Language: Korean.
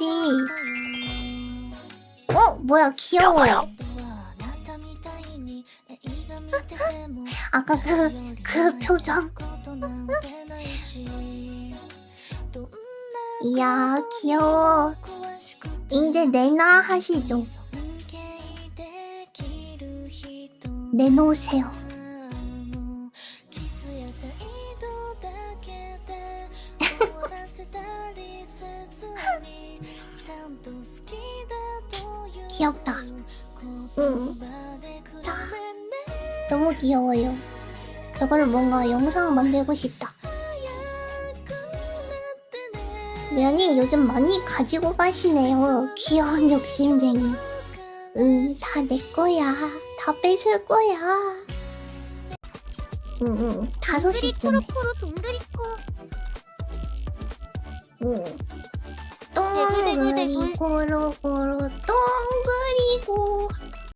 해야지. 어, 뭐야, 귀여워. 아까 그, 그 표정. 이야, 귀여워. 이제 내놔 하시죠. 내놓으세요. 귀엽다. 응. 너무 귀여워요. 저걸 뭔가 영상 만들고 싶다. 미아님 요즘 많이 가지고 가시네요. 귀여운 욕심쟁이. 응, 다 내 거야. 다 뺏을 거야. 응, 응. 다섯 동그리코 응. 동그리. 고로고